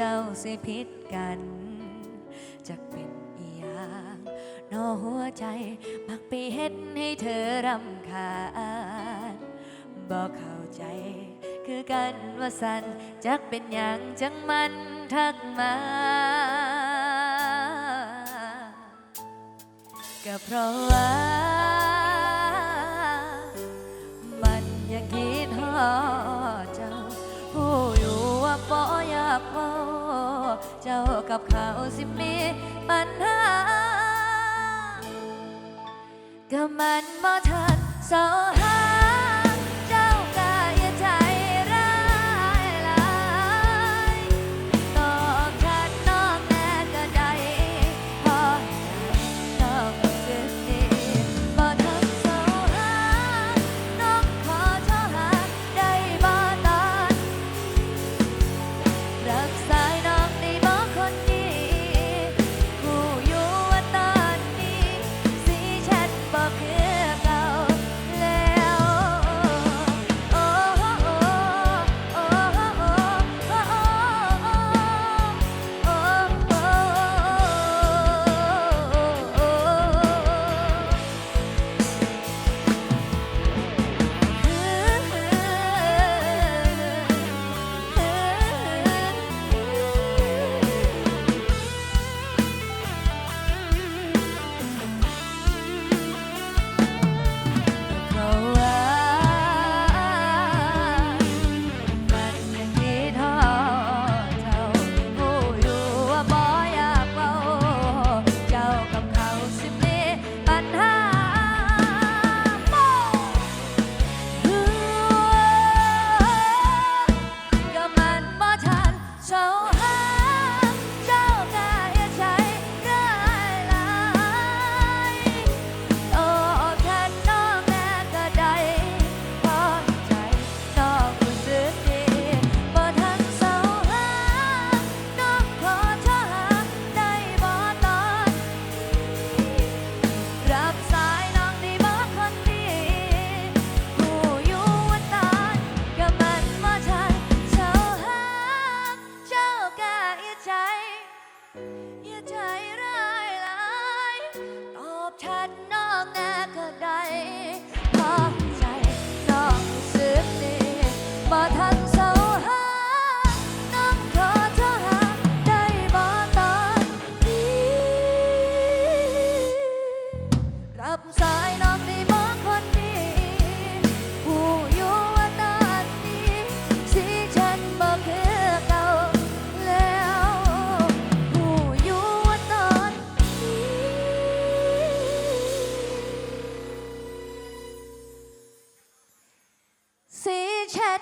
จ้าสิผิดกัน จะเป็นอีหยังนอหัวใจ มักไปเฮ็ดให้เธอรำคาญบอกเข้าใจ คือกันว่าสันจักเป็นอย่างจังมันทักมา ก็เพราะว่า เจ้ากับเขาสิมีปัญหาก็มันบ่ทันสอหา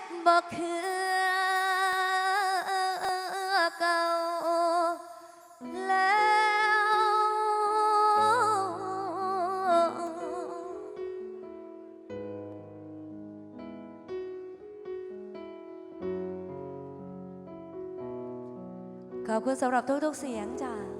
ดบ่คือเก่าแล้ว ขอบคุณสำหรับทุกๆเสียงจ้ะ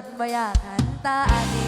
ดบ่อยากหันตาอัน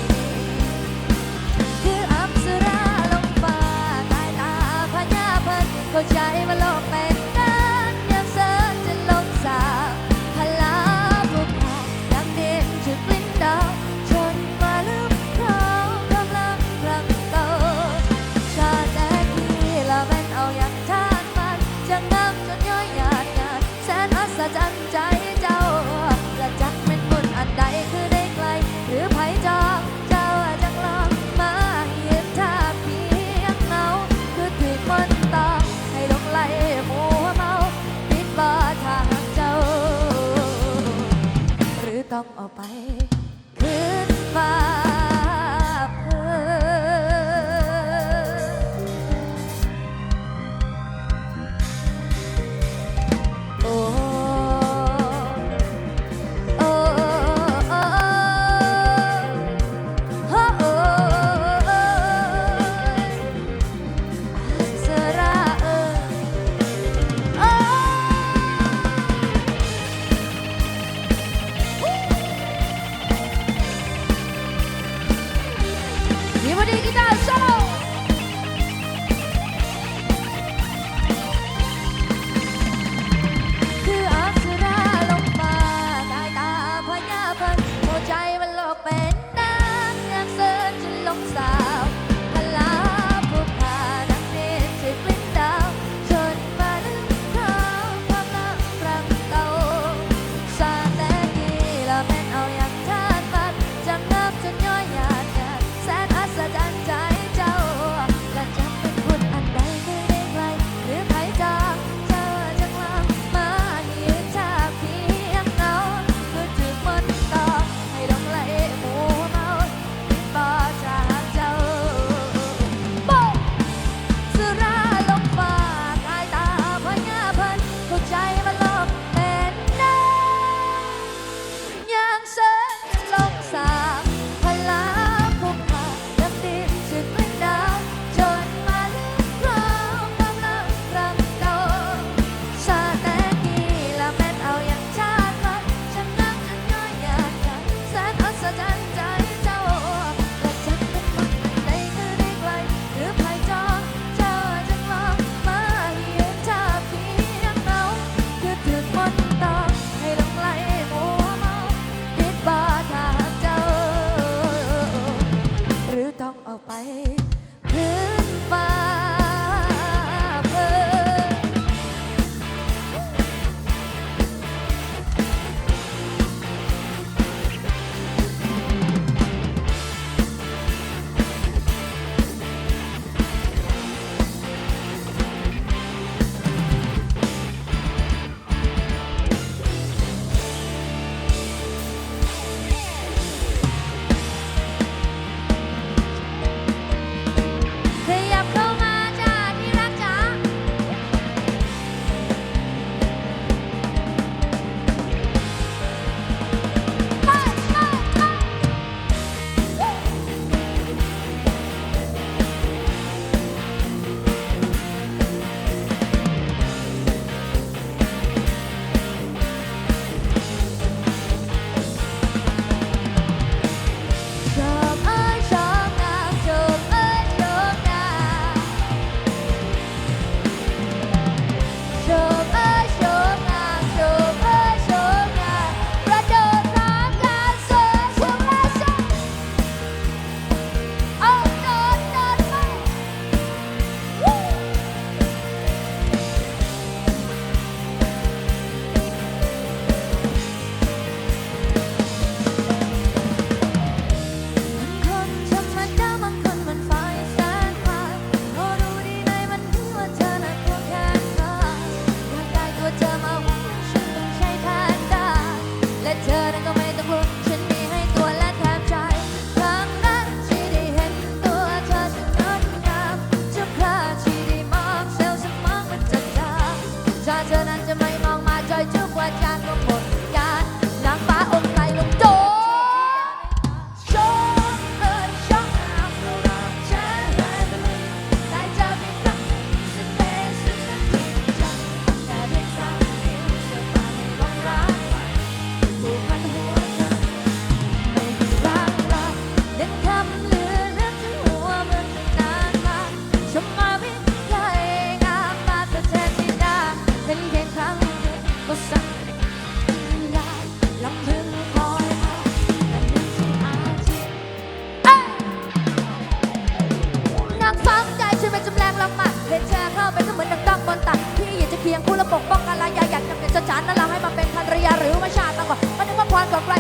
เป็นเสมือนดังดังบนตัดพี่อยากจะเคียงคู่และปกป้องกันลายาอยากนำเงินสถานนั้นเราให้มาเป็นภรรยาหรือมาชาติมากว่ามันนึกว่าพรกอกดไกล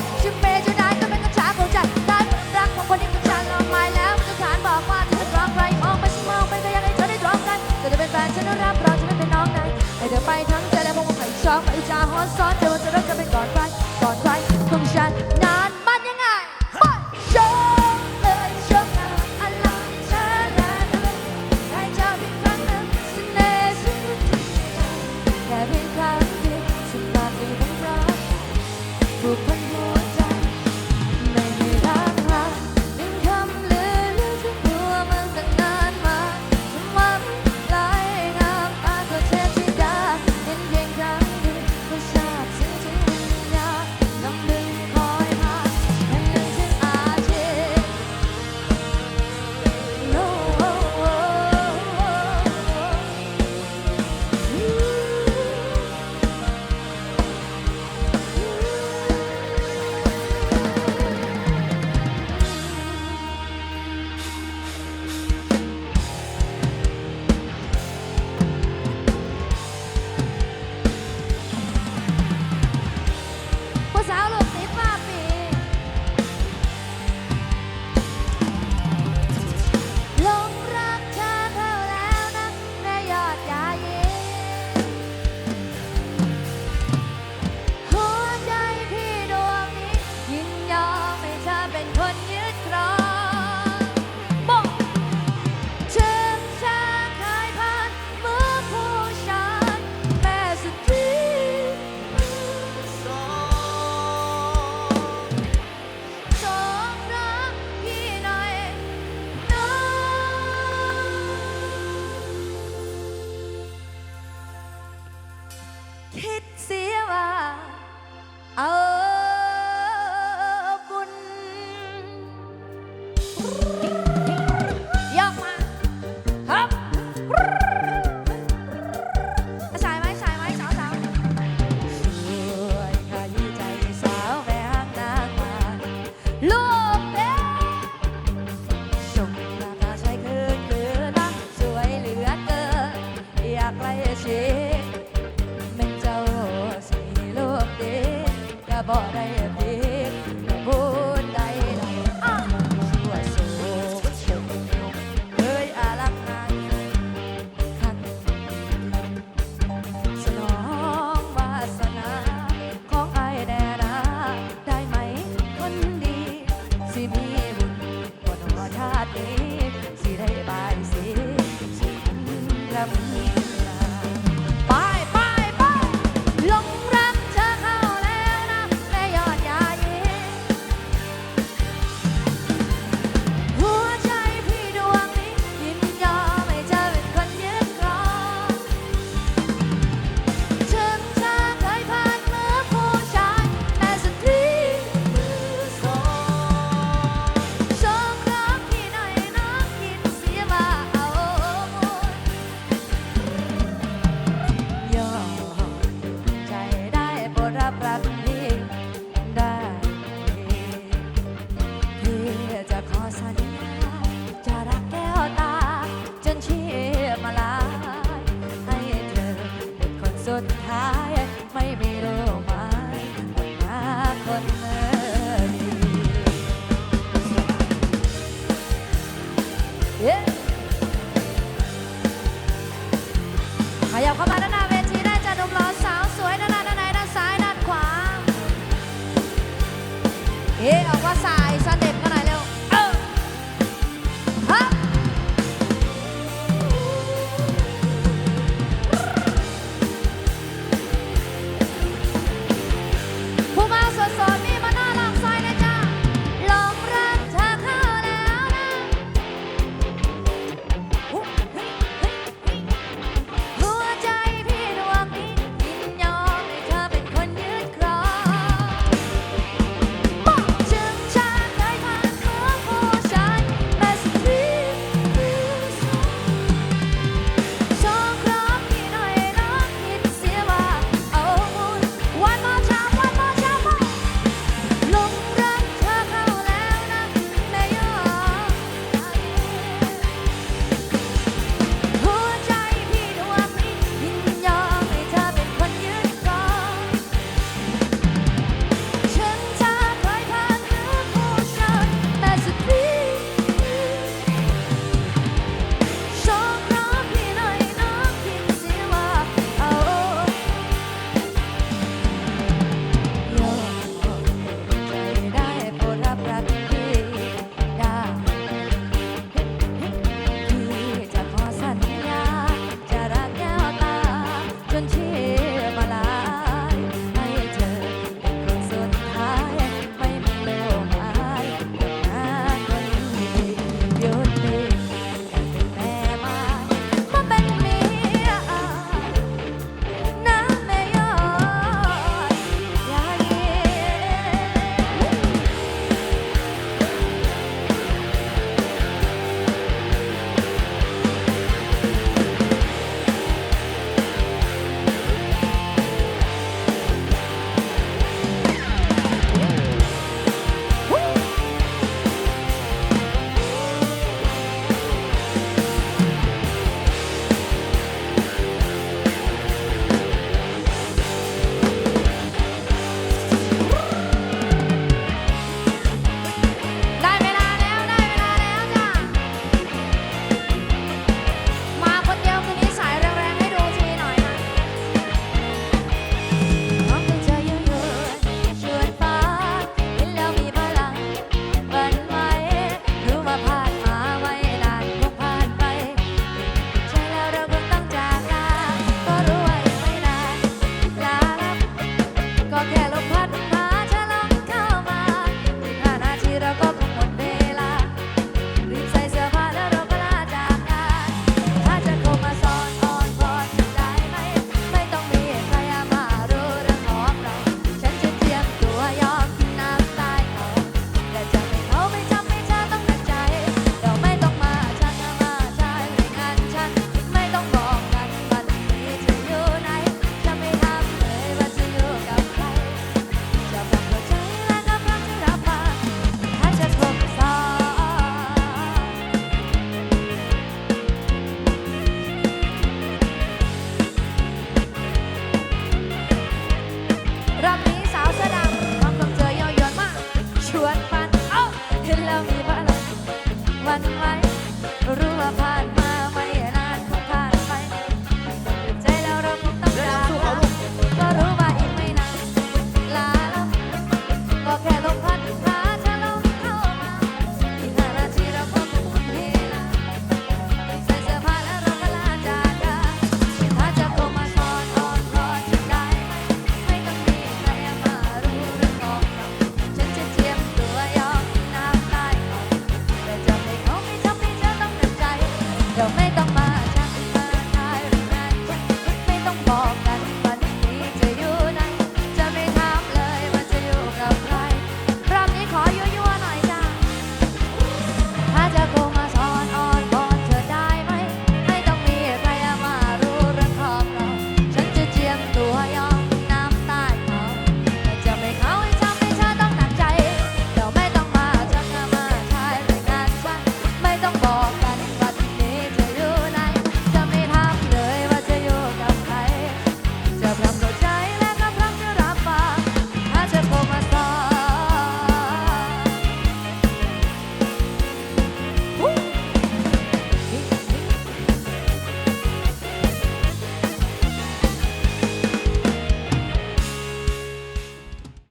สุดท้าย